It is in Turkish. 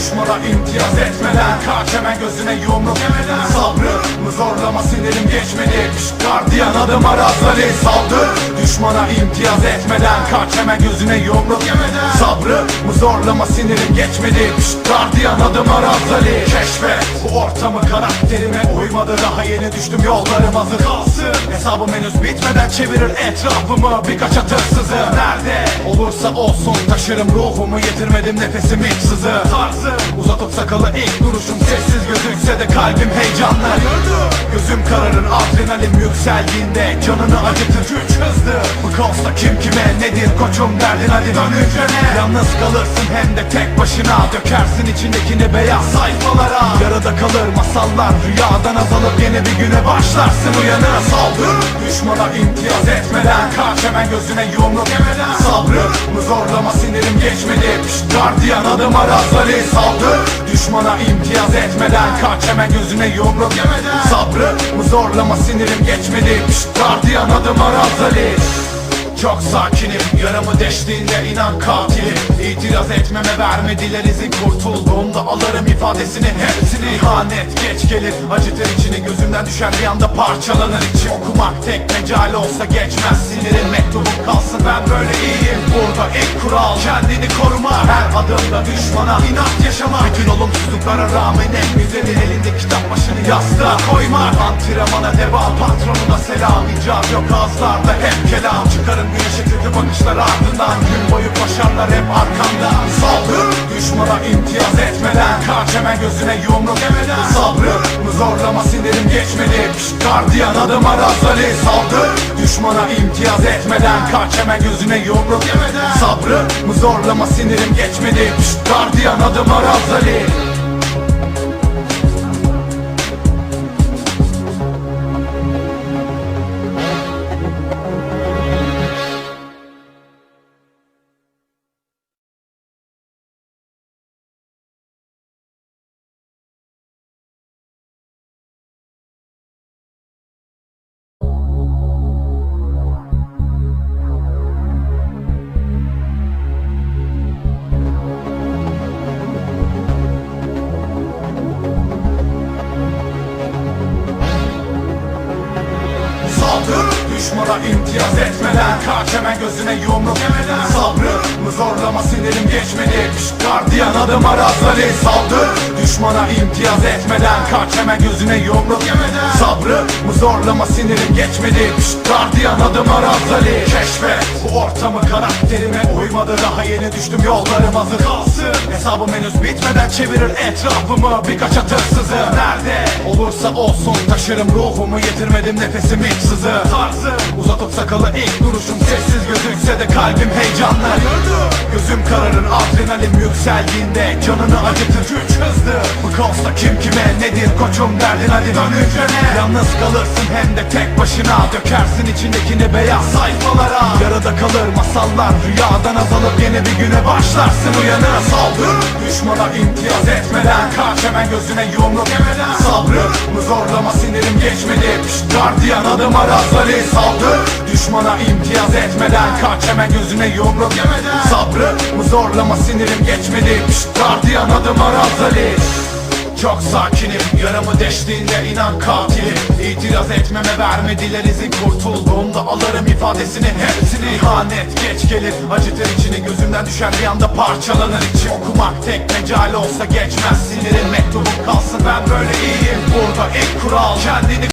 Düşmana imtiyaz etmeden Kaç hemen gözüne yumruk yemeden. Sabrımı zorlama sinirim geçmedi. Pişt, Gardiyan adım arazali. Saldır Düşmana imtiyaz etmeden Kaç hemen gözüne yumruk yemeden Sabrımı zorlama sinirim geçmedi. Pişt, Gardiyan adım arazali Keşfet bu ortamı karakterime uymadı. Daha yeni düştüm yollarım hazır kalsın. Hesabım henüz bitmeden çevirir etrafımı. Birkaç atırsızı Nerede olursa olsun taşırım ruhumu. Yitirmedim nefesim hiç sızı. Tarzım uzatıp sakalı ilk duruşum. Sessiz gözükse de kalbim heyecanlı. Gözüm kararır adrenalin yükseldiğinde Canını acıtır. Güç hızlı. Bu kaosta kim kime nedir koçum derdin? Hadi dön hücrene Yalnız kalırsın hem de tek başına. Dökersin içindekini beyaz sayfalara. Yarıda kalır masallar rüyadan azalıp yeni bir güne başlarsın uyanır. Saldır düşmana imtiyaz etmeden. Kaç hemen gözüne yumruk yemeden Sabrımı zorlama sinirim geçmedi. Pişt, Gardiyan adım arazali Saldır düşmana imtiyaz etmeden. Kaç hemen gözüne yumruk yemeden Sabrımı zorlama sinirim geçmedi. Pişt, Gardiyan adım arazali çok sakinim Yaramı deştiğinde inan katilim. İtiraz etmeme vermediler izin Kurtulduğumda alırım ifadesini. Hepsini ihanet geç gelir. Acıtır içini gözümden düşen bir anda parçalanır. İçim Okumak tek mecal olsa geçmez. Sinirin mektubum kalsın ben böyle iyiyim. Burada ilk kural kendini koruma. Her adımda düşmana inat yaşama. Bütün olumsuzluklara rağmen en güzeli elinde kitap başını yastığa koyma. Antrenmana devam patronuna selam İcat yok. Ağızlarda hep kelam. Çıkarın güneşe kötü bakışlar ardından Gün boyu koşarlar hep arkanda Saldır düşmana imtiyaz etmeden Kaç hemen gözüne yumruk yemeden. Sabrımı zorlama sinirim geçmedi? Pişt, Gardiyan adım arazali Saldır düşmana imtiyaz etmeden Kaç hemen gözüne yumruk yemeden. Sabrımı zorlama sinirim geçmedi? Pişt, Gardiyan adım arazali Düşmana imtiyaz etmeden Kaç hemen gözüne yumruk yemeden. Sabrımı zorlama sinirim geçmedi. Pişt, Gardiyan adım arazali Saldır düşmana imtiyaz etmeden Kaç hemen gözüne yumruk yemeden. Sabrımı zorlama sinirim geçmedi. Pişt, Gardiyan adım arazali Keşfet bu ortamı karakterime uymadı. Daha yeni düştüm yollarım hazır kalsın Hesabım henüz bitmeden çevirir etrafımı. Birkaç atırsızı Nerede olursa olsun taşırım ruhumu. Yitirmedim nefesim hiç sızı. Tarzım uzatıp sakalı ilk duruşum Sessiz gözükse de kalbim heyecanlı. Gözüm kararır adrenalin yükseldiğinde Canını acıtır. Güç hızlı. Bu kaosta kim kime nedir koçum derdin? Hadi dön hücrene. Yalnız kalırsın hem de tek başına. Dökersin içindekini beyaz sayfalara Yarıda kalır masallar. Rüyadan azalıp yeni bir güne başlarsın uyanır. Saldır düşmana imtiyaz etmeden. Kaç hemen gözüne yumruk yemeden. Sabrımı zorlama sinirim geçmedi? Pişt, Gardiyan adım arazali Saldır düşmana imtiyaz etmeden. Kaç hemen gözüne yumruk yemeden. Sabrımı zorlama sinirim geçmedi? Pişt, Gardiyan adım arazali çok sakinim Yaramı deştiğinde inan katilim. İtiraz etmeme vermediler izin Kurtulduğumda alırım ifadesini Hepsini. İhanet geç gelir Acıtır içini gözümden düşen bir anda parçalanır. İçim Okumak tek mecal olsa geçmez Sinirin mektubum kalsın ben böyle iyiyim. Burada ilk kural kendini